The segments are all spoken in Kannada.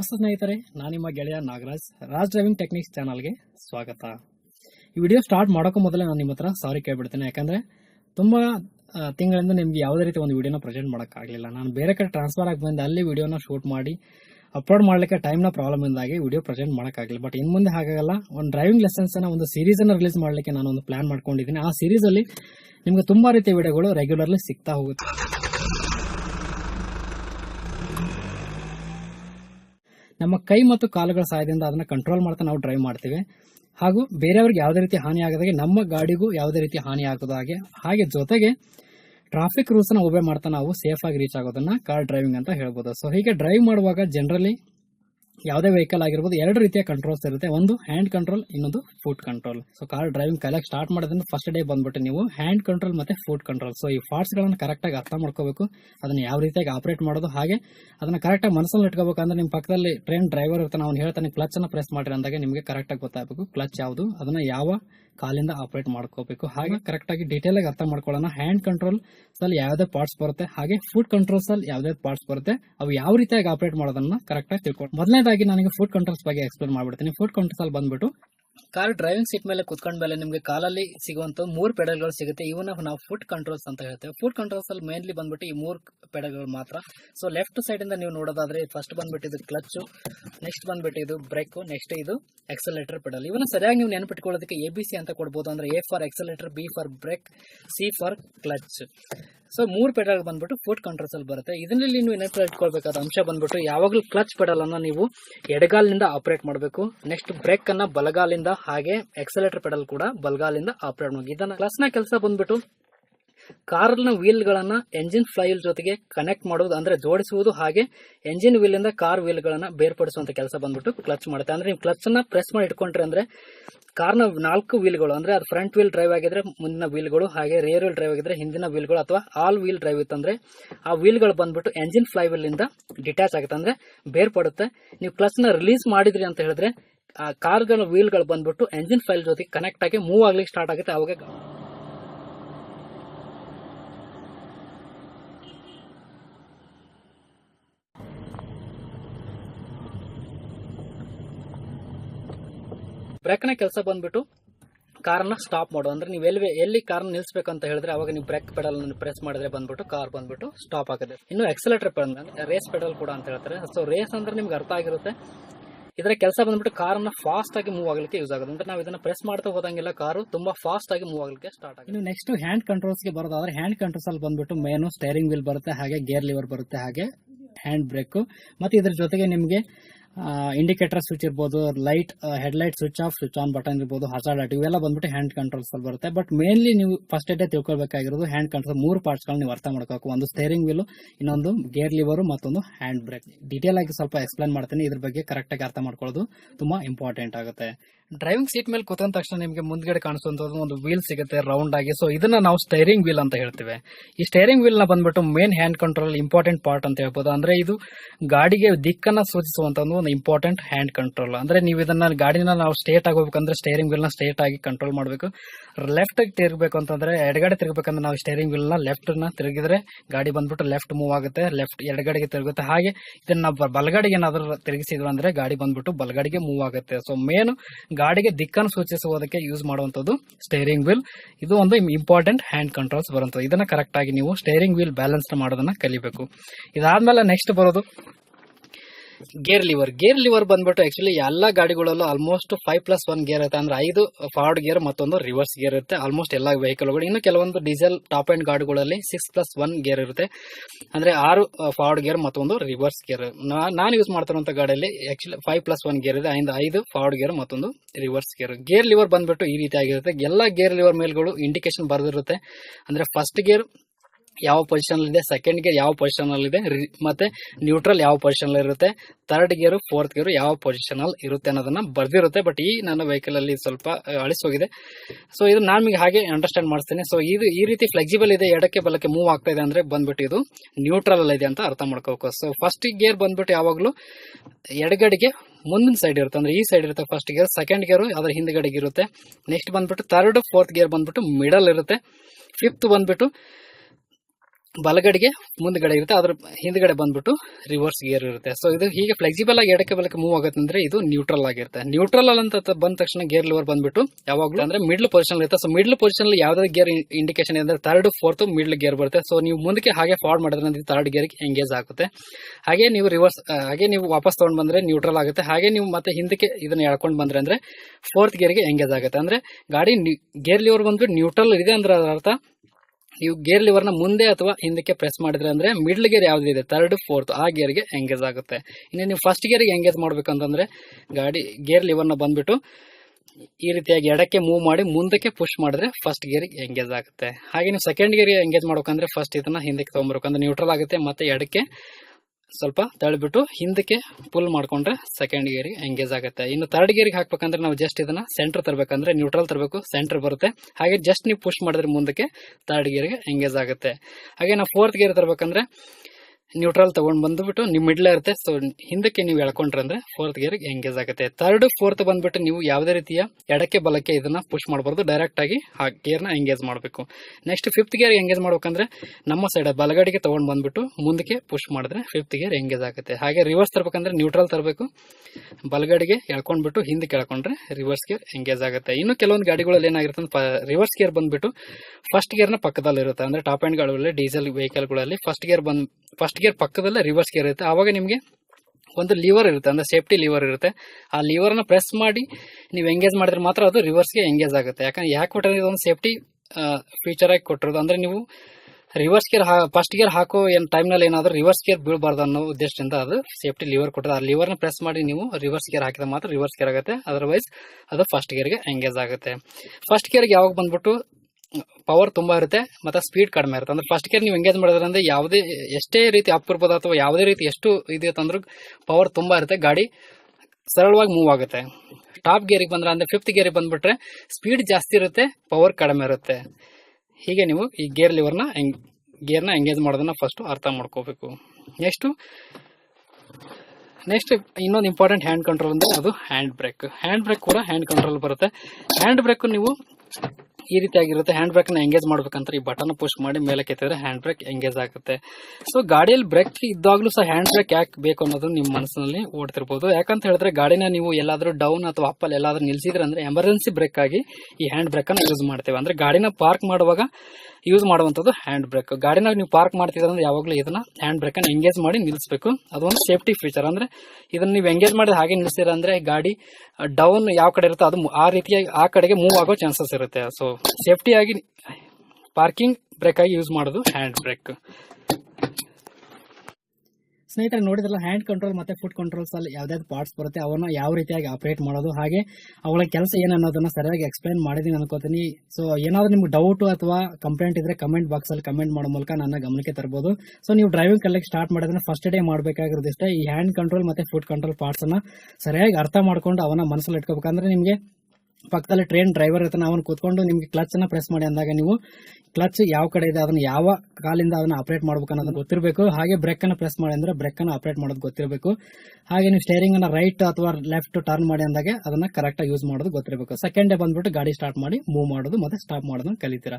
ನಮಸ್ತೆ ಸ್ನೇಹಿತರೆ, ನಾನು ನಿಮ್ಮ ಗೆಳೆಯ ನಾಗರಾಜ್, ರಾಜ್ ಡ್ರೈವಿಂಗ್ ಟೆಕ್ನಿಕ್ಸ್ ಚಾನಲ್ಗೆ ಸ್ವಾಗತ. ಈ ವಿಡಿಯೋ ಸ್ಟಾರ್ಟ್ ಮಾಡೋಕ್ಕೂ ಮೊದಲೇ ನಾನು ನಿಮ್ಮ ಹತ್ರ ಸಾರಿ ಕೇಳ್ಬಿಡ್ತೇನೆ, ಯಾಕಂದರೆ ತುಂಬ ತಿಂಗಳಿಂದ ನಿಮಗೆ ಯಾವುದೇ ರೀತಿ ಒಂದು ವಿಡಿಯೋನ ಪ್ರೆಸೆಂಟ್ ಮಾಡೋಕ್ಕಾಗಲಿಲ್ಲ. ನಾನು ಬೇರೆ ಕಡೆ ಟ್ರಾನ್ಸ್ಫರ್ ಆಗಿ ಬಂದು ಅಲ್ಲಿ ವಿಡಿಯೋನ ಶೂಟ್ ಮಾಡಿ ಅಪ್ಲೋಡ್ ಮಾಡಲಿಕ್ಕೆ ಟೈಮ್ನ ಪ್ರಾಬ್ಲಮ್ ಇಂದಾಗಿ ವಿಡಿಯೋ ಪ್ರೆಸೆಂಟ್ ಮಾಡೋಕ್ಕಾಗಲಿಲ್ಲ. ಬಟ್ ಇನ್ನು ಮುಂದೆ ಹಾಗಾಗಲ್ಲ, ಒಂದು ಡ್ರೈವಿಂಗ್ ಲೆಸನ್ಸನ್ನು ಒಂದು ಸೀರೀಸನ್ನು ರಿಲೀಸ್ ಮಾಡಲಿಕ್ಕೆ ನಾನು ಒಂದು ಪ್ಲ್ಯಾನ್ ಮಾಡ್ಕೊಂಡಿದ್ದೀನಿ. ಆ ಸೀರೀಸಲ್ಲಿ ನಿಮಗೆ ತುಂಬ ರೀತಿಯ ವಿಡಿಯೋಗಳು ರೆಗ್ಯುಲರ್ಲಿ ಸಿಗ್ತಾ ಹೋಗುತ್ತೆ. ನಮ್ಮ ಕೈ ಮತ್ತು ಕಾಲುಗಳ ಸಹಾಯದಿಂದ ಅದನ್ನ ಕಂಟ್ರೋಲ್ ಮಾಡ್ತಾ ನಾವು ಡ್ರೈವ್ ಮಾಡ್ತೀವಿ. ಹಾಗೂ ಬೇರೆಯವ್ರಿಗೆ ಯಾವುದೇ ರೀತಿ ಹಾನಿ ಆಗದಾಗೆ ನಮ್ಮ ಗಾಡಿಗೂ ಯಾವುದೇ ರೀತಿ ಹಾನಿ ಆಗದ ಹಾಗೆ ಹಾಗೆ ಜೊತೆಗೆ ಟ್ರಾಫಿಕ್ ರೂಲ್ಸ್ನ ಒಬೆ ಮಾಡ್ತಾ ನಾವು ಸೇಫ್ ಆಗಿ ರೀಚ್ ಆಗೋದನ್ನ ಕಾರ್ ಡ್ರೈವಿಂಗ್ ಅಂತ ಹೇಳ್ಬೋದು. ಸೊ ಹೀಗೆ ಡ್ರೈವ್ ಮಾಡುವಾಗ ಜನರಲಿ ಯಾವುದೇ ವೆಹಿಕಲ್ ಆಗಿರ್ಬೋದು, ಎರಡು ರೀತಿಯ ಕಂಟ್ರೋಲ್ಸ್ ಇರುತ್ತೆ. ಒಂದು ಹ್ಯಾಂಡ್ ಕಂಟ್ರೋಲ್ ಇನ್ನೊಂದು foot control so car driving ಕಲಿಯಕ್ಕೆ ಸ್ಟಾರ್ಟ್ ಮಾಡೋದ್ರಿಂದ ಫಸ್ಟ್ ಡೇ ಬಂದ್ಬಿಟ್ಟು ನೀವು ಹ್ಯಾಂಡ್ ಕಂಟ್ರೋಲ್ ಮತ್ತೆ ಫುಟ್ ಕಂಟ್ರೋಲ್ ಸೊ ಈ ಪಾರ್ಟ್ಸ್ಗಳನ್ನು ಕರೆಕ್ಟ್ ಆಗಿ ಅರ್ಥ ಮಾಡ್ಕೋಬೇಕು, ಅದನ್ನ ಯಾವ ರೀತಿಯಾಗಿ ಆಪರೇಟ್ ಮಾಡೋದು, ಹಾಗೆ ಅದನ್ನ ಕರೆಕ್ಟ್ ಆಗಿ ಮನಸ್ಸಲ್ಲಿ ಇಟ್ಕೋಬೇಕು. ಅಂದ್ರೆ ನಿಮ್ಮ ಪಕ್ಕದಲ್ಲಿ ಟ್ರೈನ್ ಡ್ರೈವರ್ ಇರ್ತಾನೆ, ಅವ್ನು ಹೇಳ್ತಾನೆ ಕ್ಲಚ್ ಅನ್ನ ಪ್ರೆಸ್ ಮಾಡಿರಿ ಅಂದಾಗ ನಿಮಗೆ ಕರೆಕ್ಟ್ ಆಗಿ ಗೊತ್ತಾಗಬೇಕು ಕ್ಲಚ್ ಯಾವುದು, ಅದನ್ನ ಯಾವ ಕಾಲಿಂದ ಆಪರೇಟ್ ಮಾಡ್ಕೋಬೇಕು. ಹಾಗೆ ಕರೆಕ್ಟ್ ಆಗಿ ಡೀಟೇಲ್ ಆಗಿ ಅರ್ಥ ಮಾಡ್ಕೊಳ್ಳೋಣ. ಹ್ಯಾಂಡ್ ಕಂಟ್ರೋಲ್ ಅಲ್ಲಿ ಯಾವುದೇ ಪಾರ್ಟ್ಸ್ ಬರುತ್ತೆ, ಹಾಗೆ ಫುಡ್ ಕಂಟ್ರೋಲ್ಸ್ ಅಲ್ಲಿ ಯಾವುದೇ ಪಾರ್ಟ್ಸ್ ಬರುತ್ತೆ, ಅವು ಯಾವ ರೀತಿಯಾಗಿ ಆಪರೇಟ್ ಮಾಡೋದನ್ನ ಕರೆಕ್ಟ್ ಆಗಿ ತಿಳ್ಕೊಂಡು ಮೊದಲನೇದಾಗಿ ನನಗೆ ಫುಡ್ ಕಂಟ್ರೋಲ್ಸ್ ಬಗ್ಗೆ ಎಕ್ಸ್ಪ್ಲೇನ್ ಮಾಡ್ಬಿಡ್ತೀನಿ. ಫುಡ್ ಕಂಟ್ರೋಲ್ಸ್ ಅಲ್ಲಿ ಬಂದ್ಬಿಟ್ಟು, ಕಾರ್ ಡ್ರೈವಿಂಗ್ ಸೀಟ್ ಮೇಲೆ ಕುತ್ಕೊಂಡ ಮೇಲೆ ನಿಮಗೆ ಕಾಲಲ್ಲಿ ಸಿಗುವಂತ ಮೂರು ಪೆಡಲ್ಗಳು ಸಿಗುತ್ತೆ. ಇವನ್ನ ನಾವು ಫುಡ್ ಕಂಟ್ರೋಲ್ಸ್ ಅಂತ ಹೇಳ್ತೇವೆ. ಫುಡ್ ಕಂಟ್ರೋಲ್ಸ್ ಅಲ್ಲಿ ಮೇನ್ಲಿ ಬಂದ್ಬಿಟ್ಟು ಈ ಮೂರು ಪೆಡಲ್ಗಳು ಮಾತ್ರ. ಸೊ ಲೆಫ್ಟ್ ಸೈಡ್ ಇಂದ ನೀವು ನೋಡೋದಾದ್ರೆ ಫಸ್ಟ್ ಬಂದ್ಬಿಟ್ಟು ಇದು ಕ್ಲಚ್ ನೆಕ್ಸ್ಟ್ ಬಂದ್ಬಿಟ್ಟು ಇದು ಬ್ರೇಕ್ ನೆಕ್ಸ್ಟ್ ಇದು ಎಕ್ಸಲೇಟರ್ ಪೆಡಲ್ ಇವನ್ನ ಸರಿಯಾಗಿ ನೀವು ನೆನಪಿಟ್ಕೊಳ್ಳೋದಕ್ಕೆ ಎ ಬಿ ಸಿ ಅಂತ ಕೊಡ್ಬೋದು. ಅಂದ್ರೆ A for accelerator B for brake C for clutch so ಮೂರು ಪೆಡಲ್ ಬಂದ್ಬಿಟ್ಟು ಫೋರ್ಟ್ ಕಂಟ್ರೋಲ್ಸ್ ಅಲ್ಲಿ ಬರುತ್ತೆ. ಇದರಲ್ಲಿ ನೀವು ನೆನಪು ಇಟ್ಕೊಳ್ಬೇಕಾದ ಅಂಶ ಬಂದ್ಬಿಟ್ಟು ಯಾವಾಗಲೂ ಕ್ಲಚ್ ಪೆಡಲ್ ಅನ್ನ ನೀವು ಎಡಗಾಲಿನಿಂದ ಆಪರೇಟ್ ಮಾಡಬೇಕು. ನೆಕ್ಸ್ಟ್ ಬ್ರೇಕ್ ಅನ್ನ ಬಲಗಾಲಿಂದ ಹಾಗೆ ಎಕ್ಸಲೇಟರ್ ಪೆಡಲ್ ಕೂಡ ಬಲಗಾಲಿಂದ ಆಪರೇಟ್ ಮಾಡಿ ಇದನ್ನ ಕ್ಲಚ್ನ ಕೆಲಸ ಬಂದ್ಬಿಟ್ಟು ಕಾರ್ನ ವೀಲ್ಗಳನ್ನು ಎಂಜಿನ್ ಫ್ಲೈಲ್ ಜೊತೆಗೆ ಕನೆಕ್ಟ್ ಮಾಡೋದು ಅಂದ್ರೆ ಜೋಡಿಸುವುದು ಹಾಗೆ ಎಂಜಿನ್ ವೀಲಿಂದ ಕಾರ್ ವೀಲ್ಗಳನ್ನು ಬೇರ್ಪಡಿಸುವಂಥ ಕೆಲಸ ಬಂದ್ಬಿಟ್ಟು ಕ್ಲಚ್ ಮಾಡುತ್ತೆ. ಅಂದ್ರೆ ನೀವು ಕ್ಲಚ್ನ ಪ್ರೆಸ್ ಮಾಡಿ ಇಟ್ಕೊಂಡ್ರೆ ಅಂದ್ರೆ ಕಾರ್ನ ನಾಲ್ಕು ವೀಲ್ಗಳು ಅಂದ್ರೆ ಅದು ಫ್ರಂಟ್ ವೀಲ್ ಡ್ರೈವ್ ಆಗಿದ್ರೆ ಮುಂದಿನ ವೀಲ್ಗಳು, ಹಾಗೆ ರೇರ್ ವೀಲ್ ಡ್ರೈವ್ ಆಗಿದ್ರೆ ಹಿಂದಿನ ವೀಲ್ಗಳು ಅಥವಾ ಆಲ್ ವೀಲ್ ಡ್ರೈವ್ ಇತ್ತಂದ್ರೆ ಆ ವೀಲ್ಗಳು ಬಂದ್ಬಿಟ್ಟು ಎಂಜಿನ್ ಫ್ಲೈ ವೀಲ್ ಇಂದ ಡಿಟ್ಯಾಚ್ ಆಗುತ್ತೆ. ಅಂದ್ರೆ ಬೇರ್ಪಡುತ್ತೆ. ನೀವು ಕ್ಲಚ್ನ ರಿಲೀಸ್ ಮಾಡಿದ್ರಿ ಅಂತ ಹೇಳಿದ್ರೆ ಆ ಕಾರ್ಗಳ ವೀಲ್ಗಳು ಬಂದ್ಬಿಟ್ಟು ಎಂಜಿನ್ ಫ್ಲೈಲ್ ಜೊತೆಗೆ ಕನೆಕ್ಟ್ ಆಗಿ ಮೂವ್ ಆಗ್ಲಿಕ್ಕೆ ಸ್ಟಾರ್ಟ್ ಆಗುತ್ತೆ. ಅವಾಗ ಬ್ರೇಕ್ನ ಕೆಲಸ ಬಂದ್ಬಿಟ್ಟು ಕಾರನ್ನ ಸ್ಟಾಪ್ ಮಾಡು ಅಂದ್ರೆ ನೀವು ಎಲ್ಲಿ ಎಲ್ಲಿ ಕಾರ್ ಅಂತ ಹೇಳಿದ್ರೆ ಅವಾಗ ನೀವು ಬ್ರೇಕ್ ಪೆಡಲ್ ಪ್ರೆಸ್ ಮಾಡಿದ್ರೆ ಬಂದ್ಬಿಟ್ಟು ಕಾರ್ ಬಂದ್ಬಿಟ್ಟು ಸ್ಟಾಪ್ ಆಗುತ್ತೆ. ಇನ್ನು ಎಕ್ಸಲೇಟರ್ ಪೆಡಲ್ ರೇಸ್ ಪೆಡಲ್ ಕೂಡ ಅಂತ ಹೇಳ್ತಾರೆ. ಸೊ ರೇಸ್ ಅಂದ್ರೆ ನಿಮ್ಗೆ ಅರ್ಥ ಆಗಿರುತ್ತೆ. ಇದರ ಕೆಲಸ ಬಂದ್ಬಿಟ್ಟು ಕಾರನ್ನ ಫಾಸ್ಟ್ ಆಗಿ ಮೂವ್ ಆಗಲಿಕ್ಕೆ ಯೂಸ್ ಆಗುತ್ತೆ. ಅಂದ್ರೆ ನಾವು ಇದನ್ನ ಪ್ರೆಸ್ ಮಾಡ್ತಾ ಹೋದಂಗೆಲ್ಲ ಕಾರು ತುಂಬಾ ಫಾಸ್ಟ್ ಆಗಿ ಮೂವ್ ಆಗಲಿಕ್ಕೆ ಸ್ಟಾರ್ಟ್ ಆಗುತ್ತೆ. ಇನ್ನು ನೆಕ್ಸ್ಟ್ ಹ್ಯಾಂಡ್ ಕಂಟ್ರೋಲ್ಸ್ಗೆ ಬರೋದಾದ್ರೆ ಹ್ಯಾಂಡ್ ಕಂಟ್ರೋಲ್ಸ್ ಅಲ್ಲಿ ಬಂದ್ಬಿಟ್ಟು ಮೇನು ಸ್ಟೇರಿಂಗ್ ವೀಲ್ ಬರುತ್ತೆ, ಹಾಗೆ ಗೇರ್ ಲಿವರ್ ಬರುತ್ತೆ, ಹಾಗೆ ಹ್ಯಾಂಡ್ ಬ್ರೇಕ್ ಮತ್ತೆ ಇದ್ರ ಜೊತೆಗೆ ನಿಮಗೆ ಇಂಡಿಕೇಟರ್ ಸ್ವಿಚ್ ಇರ್ಬೋದು light headlight switch off switch on button ಇರ್ಬೋದು ಹಜಾರ್ಡ್ ಲೈಟ್ ಇವೆಲ್ಲ ಬಂದ್ಬಿಟ್ಟು ಹ್ಯಾಂಡ್ ಕಂಟ್ರೋಲ್ಸ್ ಅಲ್ಲಿ ಬರುತ್ತೆ. ಬಟ್ ಮೇನ್ಲಿ ನೀವು ಫಸ್ಟ್ ಏಟೇ ತಿಳ್ಕೊಳ್ಬೇಕಾಗಿರೋದು ಹ್ಯಾಂಡ್ ಕಂಟ್ರೋಲ್ ಮೂರು ಪಾರ್ಟ್ಸ್ ಗಳನ್ನ ನೀವು ಅರ್ಥ ಮಾಡ್ಕೋಬೇಕು ಒಂದು ಸ್ಟೇರಿಂಗ್ ವೀಲ್ ಇನ್ನೊಂದು ಗೇರ್ ಲಿವರು ಮತ್ತೊಂದು ಹ್ಯಾಂಡ್ ಬ್ರೇಕ್ ಡೀಟೇಲ್ ಆಗಿ ಸ್ವಲ್ಪ ಎಕ್ಸ್ಪ್ಲೈನ್ ಮಾಡ್ತೀನಿ. ಇದ್ರ ಬಗ್ಗೆ ಕರೆಕ್ಟ್ ಆಗಿ ಅರ್ಥ ಮಾಡ್ಕೊಳ್ಳೋದು ತುಂಬಾ ಇಂಪಾರ್ಟೆಂಟ್ ಆಗುತ್ತೆ. ಡ್ರೈವಿಂಗ್ ಸೀಟ್ ಮೇಲೆ ಕೂತಂದ ತಕ್ಷಣ ನಿಮಗೆ ಮುಂದ್ಗಡೆ ಕಾಣಿಸುವಂತದ್ದು ಒಂದು ವೀಲ್ ಸಿಗುತ್ತೆ ರೌಂಡ್ ಆಗಿ. ಸೊ ಇದನ್ನ ನಾವು ಸ್ಟೈರಿಂಗ್ ವೀಲ್ ಅಂತ ಹೇಳ್ತೇವೆ. ಈ ಸ್ಟೈರಿಂಗ್ ವೀಲ್ನ ಬಂದ್ಬಿಟ್ಟು main hand control important part ಅಂತ ಹೇಳ್ಬೋದು. ಅಂದ್ರೆ ಇದು ಗಾಡಿಗೆ ದಿಕ್ಕನ್ನ ಸೂಚಿಸುವಂತ ಒಂದು ಇಂಪಾರ್ಟೆಂಟ್ ಹ್ಯಾಂಡ್ ಕಂಟ್ರೋಲ್ ಅಂದ್ರೆ ನೀವು ಇದನ್ನ ಗಾಡಿನ ನಾವು ಸ್ಟೇಟ್ ಆಗಬೇಕಂದ್ರೆ ಸ್ಟೇರಿಂಗ್ ವೀಲ್ನ ಸ್ಟೇಟ್ ಆಗಿ ಕಂಟ್ರೋಲ್ ಮಾಡಬೇಕು. ಲೆಫ್ಟ್ ತಿರುಗಬೇಕು ಅಂತಂದ್ರೆ ಎಡಗಡೆ ತಿರುಗಬೇಕಂದ್ರೆ ನಾವು ಸ್ಟೇರಿಂಗ್ ವೀಲ್ನ ಲೆಫ್ಟ್ನ ತಿರುಗಿದ್ರೆ ಗಾಡಿ ಬಂದ್ಬಿಟ್ಟು ಲೆಫ್ಟ್ ಮೂವ್ ಆಗುತ್ತೆ ಲೆಫ್ಟ್ ಎಡಗಡೆಗೆ ತಿರುಗುತ್ತೆ. ಹಾಗೆ ಇದನ್ನ ಬಲಗಡೆಗೆ ಏನಾದರೂ ತಿರುಗಿಸಿದ್ರು ಅಂದ್ರೆ ಗಾಡಿ ಬಂದ್ಬಿಟ್ಟು ಬಲಗಡೆಗೆ ಮೂವ್ ಆಗುತ್ತೆ. ಸೊ ಮೇನ್ ಗಾಡಿಗೆ ದಿಕ್ಕನ್ನು ಸೂಚಿಸುವುದಕ್ಕೆ ಯೂಸ್ ಮಾಡುವಂತದ್ದು ಸ್ಟೇರಿಂಗ್ ವೀಲ್ ಇದು ಒಂದು ಇಂಪಾರ್ಟೆಂಟ್ ಹ್ಯಾಂಡ್ ಕಂಟ್ರೋಲ್ಸ್ ಬರುವಂತದ್ದು ಇದನ್ನ ಕರೆಕ್ಟ್ ಆಗಿ ನೀವು ಸ್ಟೇರಿಂಗ್ ವೀಲ್ ಬ್ಯಾಲೆನ್ಸ್ ಮಾಡೋದನ್ನ ಕಲಿಬೇಕು. ಇದಾದ್ಮೇಲೆ ನೆಕ್ಸ್ಟ್ ಬರೋದು ಗೇರ್ ಲಿವರ್. ಗೇರ್ ಲಿವರ್ ಬಂದ್ಬಿಟ್ಟು ಆಕ್ಚುಲಿ ಎಲ್ಲಾ ಗಾಡಿಗಳಲ್ಲೂ almost five plus one gear ಇರುತ್ತೆ. ಅಂದ್ರೆ ಐದು ಫಾರ್ವರ್ಡ್ ಗೇರ್ ಮತ್ತೊಂದು ರಿವರ್ಸ್ ಗೇರ್ ಇರುತ್ತೆ. ಆಲ್ಮೋಸ್ಟ್ ಎಲ್ಲಾ ವೆಹಿಕಲ್ಗಳು ಇನ್ನು ಕೆಲವೊಂದು ಡೀಸೆಲ್ ಟಾಪ್ ಆ್ಯಂಡ್ ಗಾಡಿಗಳಲ್ಲಿ ಸಿಕ್ಸ್ ಪ್ಲಸ್ ಒನ್ ಗೇರ್ ಇರುತ್ತೆ. ಅಂದ್ರೆ ಆರು ಫಾರ್ವರ್ಡ್ ಗೇರ್ ಮತ್ತೊಂದು ರಿವರ್ಸ್ ಗೇರ್. ನಾನು ಯೂಸ್ ಮಾಡ್ತಿರುವಂತ ಗಾಡಿಯಲ್ಲಿ actually five plus one gear ಇದೆ. ಐದು ಐದು ಫಾರ್ವರ್ಡ್ ಗೇರ್ ಮತ್ತೊಂದು ರಿವರ್ಸ್ ಗೇರ್. ಗೇರ್ ಲಿವರ್ ಬಂದ್ಬಿಟ್ಟು ಈ ರೀತಿ ಆಗಿರುತ್ತೆ ಎಲ್ಲಾ ಗೇರ್ ಲಿವರ್ ಮೇಲ್ಗಳು ಇಂಡಿಕೇಶನ್ ಬರೆದಿರುತ್ತೆ. ಅಂದ್ರೆ ಫಸ್ಟ್ ಗೇರ್ ಯಾವ ಪೊಸಿಷನ್ ಇದೆ ಸೆಕೆಂಡ್ ಗೇರ್ ಯಾವ ಪೊಸಿಷನ್ ಅಲ್ಲಿ ಇದೆ ರಿ- ಮತ್ತೆ ನ್ಯೂಟ್ರಲ್ ಯಾವ ಪೊಸಿಷನ್ ಇರುತ್ತೆ ಥರ್ಡ್ ಗೇರ್ ಫೋರ್ತ್ ಗೇರ್ ಯಾವ ಪೊಸಿಷನ್ ಅಲ್ಲಿ ಇರುತ್ತೆ ಅನ್ನೋದನ್ನ ಬರ್ದಿರುತ್ತೆ ಬಟ್ ಈ ನನ್ನ ವೆಹಿಕಲ್ ಅಲ್ಲಿ ಸ್ವಲ್ಪ ಅಳಿಸೋಗಿದೆ. ಸೊ ಇದು ನಾನು ನಿಮಗೆ ಹಾಗೆ ಅಂಡರ್ಸ್ಟ್ಯಾಂಡ್ ಮಾಡಿಸ್ತೇನೆ. ಸೊ ಇದು ಈ ರೀತಿ ಫ್ಲೆಕ್ಸಿಬಲ್ ಇದೆ, ಎಡಕ್ಕೆ ಬಲಕ್ಕೆ ಮೂವ್ ಆಗ್ತಾ ಇದೆ ಅಂದ್ರೆ ಬಂದ್ಬಿಟ್ಟು ಇದು ನ್ಯೂಟ್ರಲ್ ಅಲ್ಲಿ ಇದೆ ಅಂತ ಅರ್ಥ ಮಾಡ್ಕೋಬೇಕು. ಸೊ ಫಸ್ಟ್ ಗೇರ್ ಬಂದ್ಬಿಟ್ಟು ಯಾವಾಗಲೂ ಎಡಗಡೆಗೆ ಮುಂದಿನ ಸೈಡ್ ಇರುತ್ತೆ. ಅಂದ್ರೆ ಈ ಸೈಡ್ ಇರುತ್ತೆ ಫಸ್ಟ್ ಗೇರ್ ಸೆಕೆಂಡ್ ಗೇರ್ ಅದರ ಹಿಂದ್ಗಡೆಗೆ ಇರುತ್ತೆ. ನೆಕ್ಸ್ಟ್ ಬಂದ್ಬಿಟ್ಟು ಥರ್ಡ್ ಫೋರ್ತ್ ಗೇರ್ ಬಂದ್ಬಿಟ್ಟು ಮಿಡಲ್ ಇರುತ್ತೆ. ಫಿಫ್ತ್ ಬಂದ್ಬಿಟ್ಟು ಬಲಗಡೆಗೆ ಮುಂದ್ಗಡೆ ಇರುತ್ತೆ, ಅದ್ರ ಹಿಂದ್ಗಡೆ ಬಂದ್ಬಿಟ್ಟು ರಿವರ್ಸ್ ಗೇರ್ ಇರುತ್ತೆ. ಸೊ ಇದು ಹೀಗೆ ಫ್ಲೆಕ್ಸಿಬಲ್ ಆಗಿ ಎಡಕ್ಕೆ ಬಲಕ್ಕೆ ಮೂವ್ ಆಗುತ್ತೆ ಅಂದ್ರೆ ಇದು ನ್ಯೂಟ್ರಲ್ ಆಗಿರುತ್ತೆ. ನ್ಯೂಟ್ರಲ್ ಅಂತ ಬಂದ ತಕ್ಷಣ ಗೇರ್ ಲಿವರ್ ಬಂದ್ಬಿಟ್ಟು ಯಾವಾಗಲೂ ಅಂದ್ರೆ ಮಿಡ್ಲ್ ಪೊಸಿಷನ್ ಇರುತ್ತೆ. ಸೊ ಮಿಡ್ಲ್ ಪೊಸಿಷನ್ ಯಾವ್ದಾದ್ರು ಗೇರ್ ಇಂಡಿಕೇಶನ್ ಅಂದ್ರೆ ಥರ್ಡ್ ಫೋರ್ತ್ ಮಿಡ್ಲ್ ಗೇರ್ ಬರುತ್ತೆ. ಸೊ ನೀವು ಮುಂದಕ್ಕೆ ಹಾಗೆ ಫಾರ್ಡ್ ಮಾಡಿದ್ರೆ ಥರ್ಡ್ ಗೇರ್ ಎಂಗೇಜ್ ಆಗುತ್ತೆ. ಹಾಗೆ ನೀವು ರಿವರ್ಸ್ ಹಾಗೆ ನೀವು ವಾಪಸ್ ತಗೊಂಡ್ ಬಂದ್ರೆ ನ್ಯೂಟ್ರಲ್ ಆಗುತ್ತೆ. ಹಾಗೆ ನೀವು ಮತ್ತೆ ಹಿಂದಕ್ಕೆ ಇದನ್ನ ಎಳ್ಕೊಂಡು ಬಂದ್ರೆ ಅಂದ್ರೆ ಫೋರ್ತ್ ಗೇರ್ಗೆ ಎಂಗೇಜ್ ಆಗುತ್ತೆ. ಅಂದ್ರೆ ಗಾಡಿ ಗೇರ್ ಲಿವರ್ ಬಂದ್ಬಿಟ್ಟು ನ್ಯೂಟ್ರಲ್ ಇದೆ ಅಂದ್ರೆ ಅದರ ಅರ್ಥ. ನೀವು ಗೇರ್ ಲಿವರ್ನ ಮುಂದೆ ಅಥವಾ ಹಿಂದಕ್ಕೆ ಪ್ರೆಸ್ ಮಾಡಿದ್ರೆ ಅಂದ್ರೆ ಮಿಡ್ಲ್ ಗೇರ್ ಯಾವ್ದಿದೆ ಥರ್ಡ್, ಫೋರ್ತ್ ಆ ಗೇರ್ಗೆ ಎಂಗೇಜ್ ಆಗುತ್ತೆ. ಇನ್ನು ನೀವು ಫಸ್ಟ್ ಗೇರ್ಗೆ ಎಂಗೇಜ್ ಮಾಡ್ಬೇಕಂತಂದ್ರೆ ಗಾಡಿ ಗೇರ್ ಲಿವರ್ನ ಬಂದ್ಬಿಟ್ಟು ಈ ರೀತಿಯಾಗಿ ಎಡಕ್ಕೆ ಮೂವ್ ಮಾಡಿ ಮುಂದಕ್ಕೆ ಪುಷ್ ಮಾಡಿದ್ರೆ ಫಸ್ಟ್ ಗೇರ್ಗೆ ಎಂಗೇಜ್ ಆಗುತ್ತೆ. ಹಾಗೆ ನೀವು ಸೆಕೆಂಡ್ ಗೇರ್ಗೆ ಎಂಗೇಜ್ ಮಾಡ್ಬೇಕಂದ್ರೆ ಫಸ್ಟ್ ಇದನ್ನ ಹಿಂದಕ್ಕೆ ತಗೊಂಡ್ಬರ್ಬೇಕು. ಅಂದ್ರೆ ನ್ಯೂಟ್ರಲ್ ಆಗುತ್ತೆ ಮತ್ತೆ ಎಡಕ್ಕೆ ಸ್ವಲ್ಪ ತಳ್ಳಿಬಿಟ್ಟು ಹಿಂದಕ್ಕೆ ಪುಲ್ ಮಾಡ್ಕೊಂಡ್ರೆ ಸೆಕೆಂಡ್ ಗೇರ್ಗೆ ಎಂಗೇಜ್ ಆಗುತ್ತೆ. ಇನ್ನು ತರ್ಡ್ ಗೇರ್ಗೆ ಹಾಕ್ಬೇಕಂದ್ರೆ ನಾವು ಜಸ್ಟ್ ಇದನ್ನ ಸೆಂಟರ್ ತರಬೇಕಂದ್ರೆ ನ್ಯೂಟ್ರಲ್ ತರಬೇಕು ಸೆಂಟರ್ ಬರುತ್ತೆ. ಹಾಗೆ ಜಸ್ಟ್ ನೀವು ಪುಷ್ ಮಾಡಿದ್ರೆ ಮುಂದಕ್ಕೆ ತರ್ಡ್ ಗೇರ್ಗೆ ಎಂಗೇಜ್ ಆಗುತ್ತೆ. ಹಾಗೆ ನಾವು ಫೋರ್ತ್ ಗೇರ್ ತರಬೇಕಂದ್ರೆ ನ್ಯೂಟ್ರಲ್ ತಗೊಂಡ್ ಬಂದ್ಬಿಟ್ಟು ನೀವು ಮಿಡ್ಲ್ ಇರುತ್ತೆ. ಸೊ ಹಿಂದಕ್ಕೆ ನೀವು ಎಳ್ಕೊಂಡ್ರೆ ಅಂದ್ರೆ ಫೋರ್ತ್ ಗೇರ್ ಎಂಗೇಜ್ ಆಗುತ್ತೆ. ಥರ್ಡ್ ಫೋರ್ತ್ ಬಂದ್ಬಿಟ್ಟು ನೀವು ಯಾವುದೇ ರೀತಿಯ ಎಡಕ್ಕೆ, ಬಲಕ್ಕೆ ಇದನ್ನ ಪುಷ್ ಮಾಡಬಾರ್ದು. ಡೈರೆಕ್ಟ್ ಆಗಿ ಆ ಗೇರ್ನ ಎಂಗೇಜ್ ಮಾಡಬೇಕು. ನೆಕ್ಸ್ಟ್ ಫಿಫ್ತ್ ಗೇರ್ ಎಂಗೇಜ್ ಮಾಡ್ಬೇಕಂದ್ರೆ ನಮ್ಮ ಸೈಡ್ ಬಲಗಡೆಗೆ ತಗೊಂಡ್ ಬಂದ್ಬಿಟ್ಟು ಮುಂದಕ್ಕೆ ಪುಷ್ ಮಾಡಿದ್ರೆ ಫಿಫ್ತ್ ಗೇರ್ ಎಂಗೇಜ್ ಆಗುತ್ತೆ. ಹಾಗೆ ರಿವರ್ಸ್ ತರಬೇಕಂದ್ರೆ ನ್ಯೂಟ್ರಲ್ ತರಬೇಕು. ಬಲಗಡೆಗೆ ಎಳ್ಕೊಂಡ್ಬಿಟ್ಟು ಹಿಂದಕ್ಕೆ ಎಳ್ಕೊಂಡ್ರೆ ರಿವರ್ಸ್ ಗೇರ್ ಎಂಗೇಜ್ ಆಗುತ್ತೆ. ಇನ್ನು ಕೆಲವೊಂದು ಗಾಡಿಗಳಲ್ಲಿ ಏನಾಗಿರುತ್ತೆ ರಿವರ್ಸ್ ಗೇರ್ ಬಂದ್ಬಿಟ್ಟು ಫಸ್ಟ್ ಗೇರ್ನ ಪಕ್ಕದಲ್ಲಿ ಇರುತ್ತೆ ಅಂದ್ರೆ ಟಾಪ್ ಆ್ಯಂಡ್ ಡೀಸೆಲ್ ವೆಹಿಕಲ್ಗಳಲ್ಲಿ ಫಸ್ಟ್ ಗೇರ್ ಬಂದ್ ಫಸ್ಟ್ ಗೇರ್ ಪಕ್ಕದಲ್ಲೇ ರಿವರ್ಸ್ ಗೇರ್ ಇರುತ್ತೆ. ಆವಾಗ ನಿಮಗೆ ಒಂದು ಲಿವರ್ ಇರುತ್ತೆ, ಅಂದರೆ ಸೇಫ್ಟಿ ಲಿವರ್ ಇರುತ್ತೆ. ಆ ಲಿವರ್ನ ಪ್ರೆಸ್ ಮಾಡಿ ನೀವು ಎಂಗೇಜ್ ಮಾಡಿದ್ರೆ ಮಾತ್ರ ಅದು ರಿವರ್ಸ್ಗೆ ಎಂಗೇಜ್ ಆಗುತ್ತೆ. ಯಾಕಂದ್ರೆ ಯಾಕೆ ಕೊಟ್ಟರೆ ಇದೊಂದು ಸೇಫ್ಟಿ ಫೀಚರ್ ಆಗಿ ಕೊಟ್ಟಿರೋದು. ಅಂದರೆ ನೀವು ರಿವರ್ಸ್ ಗೇರ್ ಫಸ್ಟ್ ಗೇರ್ ಹಾಕೋ ಏನು ಟೈಮ್ನಲ್ಲಿ ಏನಾದರೂ ರಿವರ್ಸ್ ಗೇರ್ ಬೀಳಬಾರ್ದು ಅನ್ನೋ ಉದ್ದೇಶದಿಂದ ಅದು ಸೇಫ್ಟಿ ಲಿವರ್ ಕೊಟ್ಟರೆ ಆ ಲಿವರ್ನ ಪ್ರೆಸ್ ಮಾಡಿ ನೀವು ರಿವರ್ಸ್ ಗೇರ್ ಹಾಕಿದ್ರೆ ಮಾತ್ರ ರಿವರ್ಸ್ ಗೇರ್ ಆಗುತ್ತೆ. ಅದರ್ವೈಸ್ ಅದು ಫಸ್ಟ್ ಗೇರ್ಗೆ ಎಂಗೇಜ್ ಆಗುತ್ತೆ. ಫಸ್ಟ್ ಗೇರ್ಗೆ ಯಾವಾಗ ಬಂದ್ಬಿಟ್ಟು ಪವರ್ ತುಂಬಾ ಇರುತ್ತೆ, ಮತ್ತೆ ಸ್ಪೀಡ್ ಕಡಿಮೆ ಇರುತ್ತೆ. ಅಂದ್ರೆ ಫಸ್ಟ್ ಗೇರ್ ನೀವು ಎಂಗೇಜ್ ಮಾಡಿದ್ರೆ ಅಂದ್ರೆ ಯಾವುದೇ, ಎಷ್ಟೇ ರೀತಿ ಅಪ್ ಅಥವಾ ಯಾವುದೇ ರೀತಿ ಎಷ್ಟು ಇದೆ ಅಂದ್ರೆ ಪವರ್ ತುಂಬಾ ಇರುತ್ತೆ, ಗಾಡಿ ಸರಳವಾಗಿ ಮೂವ್ ಆಗುತ್ತೆ. ಟಾಪ್ ಗೇರಿಗೆ ಬಂದ್ರೆ ಅಂದ್ರೆ ಫಿಫ್ತ್ ಗೇರಿಗೆ ಬಂದ್ಬಿಟ್ರೆ ಸ್ಪೀಡ್ ಜಾಸ್ತಿ ಇರುತ್ತೆ ಪವರ್ ಕಡಿಮೆ ಇರುತ್ತೆ. ಹೀಗೆ ನೀವು ಈ ಗೇರ್ ಲಿವರ್ನ ಗೇರ್ನ ಎಂಗೇಜ್ ಮಾಡೋದನ್ನ ಫಸ್ಟ್ ಅರ್ಥ ಮಾಡ್ಕೋಬೇಕು. ನೆಕ್ಸ್ಟು ನೆಕ್ಸ್ಟ್ ಇನ್ನೊಂದು ಇಂಪಾರ್ಟೆಂಟ್ ಹ್ಯಾಂಡ್ ಕಂಟ್ರೋಲ್ ಅಂದ್ರೆ ಅದು ಹ್ಯಾಂಡ್ ಬ್ರೇಕ್ ಹ್ಯಾಂಡ್ ಬ್ರೇಕ್ ಕೂಡ ಹ್ಯಾಂಡ್ ಕಂಟ್ರೋಲ್ ಬರುತ್ತೆ. ಹ್ಯಾಂಡ್ ಬ್ರೇಕ್ ನೀವು ಈ ರೀತಿಯಾಗಿರುತ್ತೆ. ಹ್ಯಾಂಡ್ ಬ್ರೇಕ್ನ ಎಂಗೇಜ್ ಮಾಡ್ಬೇಕಂತ ಈ ಬಟನ್ ಪುಷ್ ಮಾಡಿ ಮೇಲೆ ಕೆತ್ತಿದ್ರೆ ಹ್ಯಾಂಡ್ ಬ್ರೇಕ್ ಎಂಗೇಜ್ ಆಗುತ್ತೆ. ಸೊ ಗಾಡಿಯಲ್ಲಿ ಬ್ರೇಕ್ ಇದ್ದಾಗಲೂ ಸಹ ಹ್ಯಾಂಡ್ ಬ್ರೇಕ್ ಯಾಕೆ ಬೇಕು ಅನ್ನೋದು ನಿಮ್ಮ ಮನಸ್ಸಿನಲ್ಲಿ ಓಡ್ತಿರ್ಬೋದು. ಯಾಕಂತ ಹೇಳಿದ್ರೆ ಗಾಡಿನ ನೀವು ಎಲ್ಲಾದ್ರೂ ಡೌನ್ ಅಥವಾ ಅಪ್ಪಲ್ಲಿ ಎಲ್ಲಾದರೂ ನಿಲ್ಸಿದ್ರೆ ಅಂದ್ರೆ ಎಮರ್ಜೆನ್ಸಿ ಬ್ರೇಕ್ ಆಗಿ ಈ ಹ್ಯಾಂಡ್ ಬ್ರೇಕ್ ಅನ್ನ ಯೂಸ್ ಮಾಡ್ತೇವೆ. ಅಂದ್ರೆ ಗಾಡಿನ ಪಾರ್ಕ್ ಮಾಡುವಾಗ ಯೂಸ್ ಮಾಡುವಂಥದ್ದು ಹ್ಯಾಂಡ್ ಬ್ರೇಕ್ ಗಾಡಿನ ನೀವು ಪಾರ್ಕ್ ಮಾಡ್ತಿದ್ರೆ ಯಾವಾಗಲೂ ಇದನ್ನ ಹ್ಯಾಂಡ್ ಬ್ರೇಕ್ ಅನ್ನ ಎಂಗೇಜ್ ಮಾಡಿ ನಿಲ್ಲಿಸಬೇಕು. ಅದೊಂದು ಸೇಫ್ಟಿ ಫೀಚರ್ ಅಂದ್ರೆ ಇದನ್ನ ನೀವು ಎಂಗೇಜ್ ಮಾಡಿ ಹಾಗೆ ನಿಲ್ಲಿಸಿರ ಅಂದರೆ ಗಾಡಿ ಡೌನ್ ಯಾವ ಕಡೆ ಇರುತ್ತೋ ಅದು ಆ ರೀತಿಯಾಗಿ ಆ ಕಡೆಗೆ ಮೂವ್ ಆಗೋ ಚಾನ್ಸಸ್ ಇರುತ್ತೆ. ಸೊ ಸೇಫ್ಟಿಯಾಗಿ ಪಾರ್ಕಿಂಗ್ ಬ್ರೇಕ್ ಆಗಿ ಯೂಸ್ ಮಾಡೋದು ಹ್ಯಾಂಡ್ ಬ್ರೇಕ್ ಸ್ನೇಹಿತರೆ, ನೋಡಿದ್ರಲ್ಲ ಹ್ಯಾಂಡ್ ಕಂಟ್ರೋಲ್ ಮತ್ತೆ ಫುಡ್ ಕಂಟ್ರೋಲ್ಸ್ ಅಲ್ಲಿ ಯಾವ್ದಾದ್ರು ಪಾರ್ಟ್ಸ್ ಬರುತ್ತೆ, ಅವನ್ನ ಯಾವ ರೀತಿಯಾಗಿ ಆಪರೇಟ್ ಮಾಡೋದು, ಹಾಗೆ ಅವಳ ಕೆಲಸ ಏನು ಸರಿಯಾಗಿ ಎಕ್ಸ್ಪ್ಲೈನ್ ಮಾಡಿದೀನಿ ಅನ್ಕೋತೀನಿ. ಸೊ ಏನಾದರೂ ನಿಮ್ಗೆ ಡೌಟ್ ಅಥವಾ ಕಂಪ್ಲೇಂಟ್ ಇದ್ರೆ ಕಮೆಂಟ್ ಬಾಕ್ಸ್ ಅಲ್ಲಿ ಕಮೆಂಟ್ ಮಾಡೋ ಮೂಲಕ ನನ್ನ ಗಮನಕ್ಕೆ ತರಬಹುದು ಸೊ ನೀವು ಡ್ರೈವಿಂಗ್ ಕಲಿಯಕ್ಕೆ ಸ್ಟಾರ್ಟ್ ಮಾಡಿದ್ರೆ ಫಸ್ಟ್ ಡೇ ಮಾಡಬೇಕಾಗಿರೋದು ಇಷ್ಟೇ ಈ ಹ್ಯಾಂಡ್ ಕಂಟ್ರೋಲ್ ಮತ್ತೆ ಫುಡ್ ಕಂಟ್ರೋಲ್ ಪಾರ್ಟ್ಸ್ ಅನ್ನ ಸರಿಯಾಗಿ ಅರ್ಥ ಮಾಡ್ಕೊಂಡು ಅವನ ಮನಸ್ಸಲ್ಲಿ ಇಟ್ಕೋಬೇಕಂದ್ರೆ ನಿಮಗೆ ಪಕ್ಕದಲ್ಲಿ ಟ್ರೈನ್ ಡ್ರೈವರ್ ಇರ್ತಾನೆ ಅವನು ಕೂತ್ಕೊಂಡು ನಿಮಗೆ ಕ್ಲಚ್ ಅನ್ನ ಪ್ರೆಸ್ ಮಾಡಿ ಅಂದಾಗ ನೀವು ಕ್ಲಚ್ ಯಾವ ಕಡೆ ಇದೆ, ಅದನ್ನ ಯಾವ ಕಾಲಿಂದ ಅದನ್ನ ಆಪರೇಟ್ ಮಾಡ್ಬೇಕು ಅನ್ನೋದನ್ನ ಗೊತ್ತಿರಬೇಕು. ಹಾಗೆ ಬ್ರೇಕ್ ಅನ್ನ ಪ್ರೆಸ್ ಮಾಡಿ ಅಂದ್ರೆ ಬ್ರೇಕ್ ಅನ್ನ ಆಪರೇಟ್ ಮಾಡೋದು ಗೊತ್ತಿರಬೇಕು. ಹಾಗೆ ನೀವು ಸ್ಟೇರಿಂಗ್ ಅನ್ನ ರೈಟ್ ಅಥವಾ ಲೆಫ್ಟ್ ಟರ್ನ್ ಮಾಡಿ ಅಂದಾಗ ಅದನ್ನ ಕರೆಕ್ಟ್ ಆಗಿ ಯೂಸ್ ಮಾಡೋದು ಗೊತ್ತಿರಬೇಕು. ಸೆಕೆಂಡ್ ಡೇ ಬಂದ್ಬಿಟ್ಟು ಗಾಡಿ ಸ್ಟಾರ್ಟ್ ಮಾಡಿ ಮೂವ್ ಮಾಡೋದು ಮತ್ತೆ ಸ್ಟಾಪ್ ಮಾಡೋದನ್ನ ಕಲಿತೀರಾ.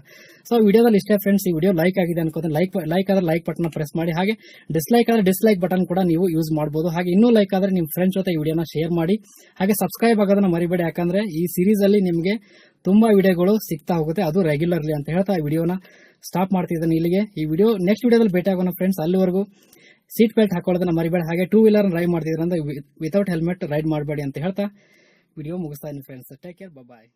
ಸೊ ವಿಡಿಯೋದಲ್ಲಿ ಇಷ್ಟೇ ಫ್ರೆಂಡ್ಸ್ ಈ ವಿಡಿಯೋ ಲೈಕ್ ಆಗಿದೆ ಅನ್ಕೋತೀನಿ. ಲೈಕ್ ಲೈಕ್ ಆದ್ರೆ ಲೈಕ್ ಬಟನ್ ಪ್ರೆಸ್ ಮಾಡಿ, ಹಾಗೆ ಡಿಸ್ಲೈಕ್ ಆದ್ರೆ ಡಿಸ್ಲೈಕ್ ಬಟನ್ ಕೂಡ ನೀವು ಯೂಸ್ ಮಾಡಬಹುದು ಹಾಗೆ ಇನ್ನೂ ಲೈಕ್ ಆದ್ರೆ ನಿಮ್ಮ ಫ್ರೆಂಡ್ಸ್ ಜೊತೆ ಈ ವಿಡಿಯೋನ ಶೇರ್ ಮಾಡಿ. ಹಾಗೆ ಸಬ್ಸ್ಕ್ರೈಬ್ ಆಗೋದನ್ನ ಮರಿಬೇಡಿ ಯಾಕಂದ್ರೆ ಈ ಸೀರೀಸ್ ಅಲ್ಲಿ ನಿಮಗೆ ತುಂಬಾ ವಿಡಿಯೋಗಳು ಸಿಗ್ತಾ ಹೋಗುತ್ತೆ. ಅದು ರೆಗ್ಯುಲರ್ಲಿ ಅಂತ ಹೇಳ್ತಾ ವಿಡಿಯೋನ ಸ್ಟಾಪ್ ಮಾಡ್ತಿದ್ದಾನೆ ಇಲ್ಲಿಗೆ. ಈ ವಿಡಿಯೋ ನೆಕ್ಸ್ಟ್ ವಿಡಿಯೋದಲ್ಲಿ ಭೇಟಿ ಆಗೋಣ ಫ್ರೆಂಡ್ಸ್ ಅಲ್ಲಿವರೆಗೂ ಸೀಟ್ ಬೆಲ್ಟ್ ಹಾಕೊಳ್ಳೋದನ್ನ ಮರಿಬೇಡ. ಹಾಗೆ ಟೂ ವೀಲರ್ ರೈಡ್ ಮಾಡ್ತಿದ್ರೆ ಅಂದ್ರೆ ವಿತೌಟ್ ಹೆಲ್ಮೆಟ್ ರೈಡ್ ಮಾಡಬೇಡಿ ಅಂತ ಹೇಳ್ತಾ ವಿಡಿಯೋ ಮುಗಿಸ್ತಾ ಇದ್ದೀನಿ ಫ್ರೆಂಡ್ಸ್ ಟೇಕ್ ಕೇರ್ ಬಾಯ್